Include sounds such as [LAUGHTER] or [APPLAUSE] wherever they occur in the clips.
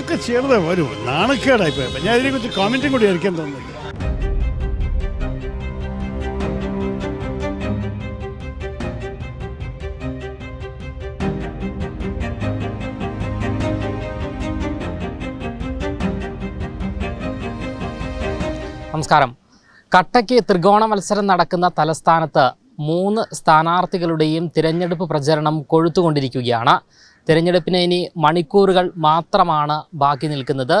ഇതൊക്കെ ചേർന്ന് വരൂ നാണക്കേടായി പോയപ്പോൾ ഞാൻ ഇതിനെക്കുറിച്ച് കോമന്റും കൂടി ആയിരിക്കാൻ തോന്നുന്നില്ല. നമസ്കാരം. കട്ടയ്ക്ക് ത്രികോണ മത്സരം നടക്കുന്ന തലസ്ഥാനത്ത് മൂന്ന് സ്ഥാനാർത്ഥികളുടെയും തിരഞ്ഞെടുപ്പ് പ്രചരണം കൊഴുത്തുകൊണ്ടിരിക്കുകയാണ്. തിരഞ്ഞെടുപ്പിന് ഇനി മണിക്കൂറുകൾ മാത്രമാണ് ബാക്കി നിൽക്കുന്നത്.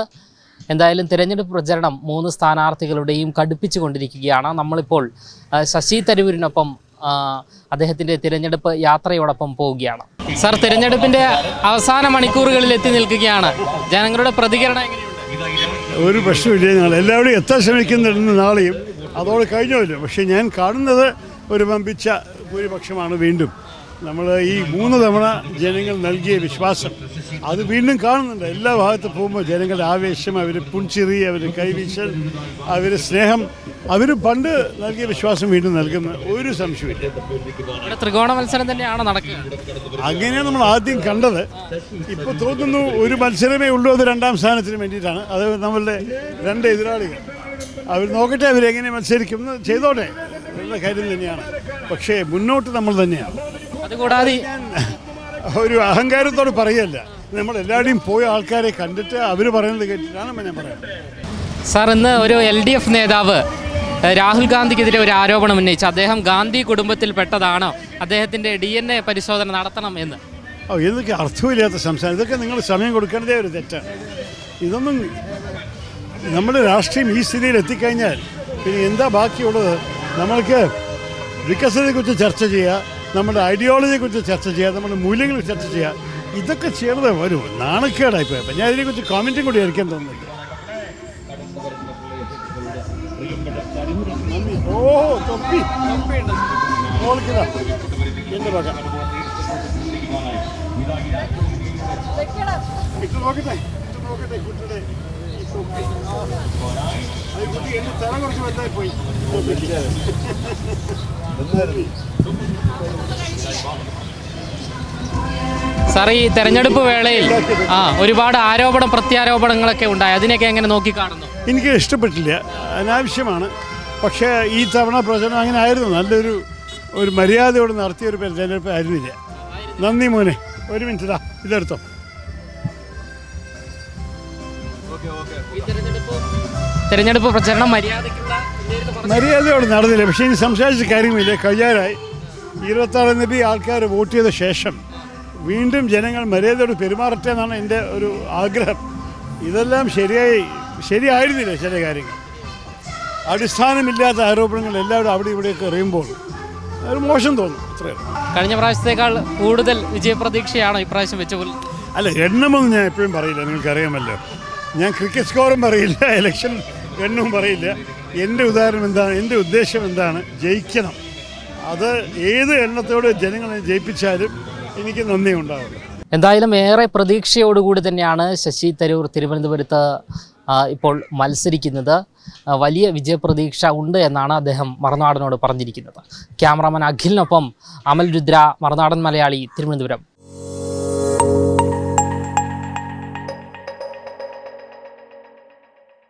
എന്തായാലും തിരഞ്ഞെടുപ്പ് പ്രചരണം മൂന്ന് സ്ഥാനാർത്ഥികളുടെയും കടുപ്പിച്ചുകൊണ്ടിരിക്കുകയാണ്. നമ്മളിപ്പോൾ ശശി തരൂരിനൊപ്പം അദ്ദേഹത്തിന്റെ തിരഞ്ഞെടുപ്പ് യാത്രയോടൊപ്പം പോവുകയാണ്. സാർ തിരഞ്ഞെടുപ്പിന്റെ അവസാന മണിക്കൂറുകളിൽ എത്തി നിൽക്കുകയാണ്. ജനങ്ങളുടെ പ്രതികരണം ഒരു പ്രശ്നമില്ല ഞങ്ങൾ. എല്ലാവരും എത്താൻ ശ്രമിക്കുന്നുണ്ടെന്ന് നാളെയും. അതോടെ കഴിഞ്ഞല്ലോ പക്ഷേ ഞാൻ കാണുന്നത് ഒരു വമ്പിച്ച ഭൂരിപക്ഷമാണ് വീണ്ടും. നമ്മൾ ഈ മൂന്ന് തവണ ജനങ്ങൾ നൽകിയ വിശ്വാസം. അത് വീണ്ടും കാണുന്നുണ്ട്. എല്ലാ ഭാഗത്ത് പോകുമ്പോൾ ജനങ്ങളുടെ ആവേശം അവർ പുൻചിറി അവർ കൈവീശൽ അവർ സ്നേഹം അവർ പണ്ട് നൽകിയ വിശ്വാസം വീണ്ടും നൽകുന്ന ഒരു സംശയമില്ല ത്രികോണ മത്സരം തന്നെയാണ് നടക്കുക. അങ്ങനെയാണ് നമ്മൾ ആദ്യം കണ്ടത്. ഇപ്പോൾ തോന്നുന്നു ഒരു മത്സരമേ ഉള്ളൂ അത് രണ്ടാം സ്ഥാനത്തിന് വേണ്ടിയിട്ടാണ്. അത് നമ്മളുടെ രണ്ട് എതിരാളികൾ. അവർ നോക്കട്ടെ അവരെങ്ങനെ മത്സരിക്കും എന്ന് ചെയ്തോട്ടെ. എന്നുള്ള കാര്യം തന്നെയാണ്. പക്ഷേ മുന്നോട്ട് നമ്മൾ തന്നെയാണ്. അതുകൂടാതെ ഒരു അഹങ്കാരത്തോട് പറയല്ല. നമ്മൾ എല്ലാവരുടെയും പോയ ആൾക്കാരെ കണ്ടിട്ട് അവർ പറയുന്നത് കേട്ടിട്ടാണ് ഞാൻ പറയുന്നത്. സാർ ഇന്ന് ഒരു എൽ ഡി എഫ് നേതാവ് രാഹുൽ ഗാന്ധിക്കെതിരെ ഒരു ആരോപണം ഉന്നയിച്ചു. അദ്ദേഹം ഗാന്ധി കുടുംബത്തിൽപ്പെട്ടതാണോ അദ്ദേഹത്തിന്റെ ഡി എൻ എ പരിശോധന നടത്തണം എന്ന്. ഓ ഇതൊക്കെ അർത്ഥമില്ലാത്ത സംസാരം ഇതൊക്കെ നിങ്ങൾ സമയം കൊടുക്കേണ്ടതേ ഒരു തെറ്റാണ് ഇതൊന്നും നമ്മുടെ രാഷ്ട്രീയം ഈ സ്ഥിതിയിൽ എത്തിക്കഴിഞ്ഞാൽ പിന്നെ എന്താ ബാക്കിയുള്ളത്? നമ്മൾക്ക് വികസനത്തെക്കുറിച്ച് ചർച്ച ചെയ്യുക നമ്മുടെ ഐഡിയോളജിയെക്കുറിച്ച് ചർച്ച ചെയ്യുക നമ്മുടെ മൂല്യങ്ങൾ ചർച്ച ചെയ്യുക ഇതൊക്കെ ചേർന്ന് ഒരു നാണക്കേടായി പോയപ്പോൾ ഞാൻ ഇതിനെക്കുറിച്ച് കോമന്റും കൂടി അടിക്കാൻ തോന്നുന്നില്ല. ഓ തൊപ്പി ഓർക്കിതാ എന്റെ വക ഇട്ട് നോക്കട്ടെ ഇട്ട് നോക്കട്ടെ കുട്ടിയുടെ ഈ തൊപ്പി അത് കുട്ടി എന്റെ തല കുറച്ച് വലുതായി പോയി സാർ ഈ തെരഞ്ഞെടുപ്പ് വേളയിൽ ആ ഒരുപാട് ആരോപണ പ്രത്യാരോപണങ്ങളൊക്കെ ഉണ്ടായി. അതിനെയൊക്കെ എങ്ങനെ നോക്കി കാണുന്നു എനിക്ക് ഇഷ്ടപ്പെട്ടില്ല. അനാവശ്യമാണ്. പക്ഷേ ഈ തവണ പ്രചരണം അങ്ങനെ ആയിരുന്നു. നല്ലൊരു ഒരു മര്യാദയോട് നടത്തിയ ഒരു തെരഞ്ഞെടുപ്പ് ആയിരുന്നില്ല. നന്ദി മോനെ. ഒരു മിനിറ്റ് ഇതാ ഇതെടുത്തോ. തെരഞ്ഞെടുപ്പ് പ്രചരണം കുറച്ച് മര്യാദയോട് നടന്നില്ല. പക്ഷേ ഇനി സംസാരിച്ച കാര്യമില്ല? കഴിയാറായി ഇരുപത്താറാം തീയതി ആൾക്കാർ വോട്ട് ചെയ്ത ശേഷം വീണ്ടും ജനങ്ങൾ മര്യാദയോട് പെരുമാറട്ടെ എന്നാണ് എന്റെ ഒരു ആഗ്രഹം. ഇതെല്ലാം ശരിയായി ശരിയായിരുന്നില്ല ചില കാര്യങ്ങൾ. അടിസ്ഥാനമില്ലാത്ത ആരോപണങ്ങൾ എല്ലാവരും അവിടെ ഇവിടെയൊക്കെ എറിയുമ്പോൾ ഒരു മോശം തോന്നും. അത്രയും കഴിഞ്ഞ പ്രാവശ്യത്തേക്കാൾ കൂടുതൽ വിജയപ്രതീക്ഷയാണോ ഇപ്രാവശ്യം വെച്ച പോലെ അല്ല എണ്ണമൊന്നും ഞാൻ എപ്പോഴും പറയില്ല. നിങ്ങൾക്കറിയാമല്ലോ. ഞാൻ ക്രിക്കറ്റ് സ്കോറും പറയില്ല. [LAUGHS] ഇലക്ഷൻ എണ്ണവും പറയില്ല. എന്റെ ഉദാഹരണം എന്താണ്? എന്റെ ഉദ്ദേശം എന്താണ്? ജയിക്കണം. അത് ഏത് എണ്ണത്തോട് ജനങ്ങളെ ജയിപ്പിച്ചാലും എനിക്ക് നന്ദി ഉണ്ടാവില്ല എന്തായാലും ഏറെ പ്രതീക്ഷയോടുകൂടി തന്നെയാണ് ശശി തരൂർ തിരുവനന്തപുരത്ത് ഇപ്പോൾ മത്സരിക്കുന്നത്. വലിയ വിജയപ്രതീക്ഷ ഉണ്ട് എന്നാണ് അദ്ദേഹം മറുനാടനോട് പറഞ്ഞിരിക്കുന്നത്. ക്യാമറാമാൻ അഖിലിനൊപ്പം അമൽ രുദ്ര മറുനാടൻ മലയാളി തിരുവനന്തപുരം.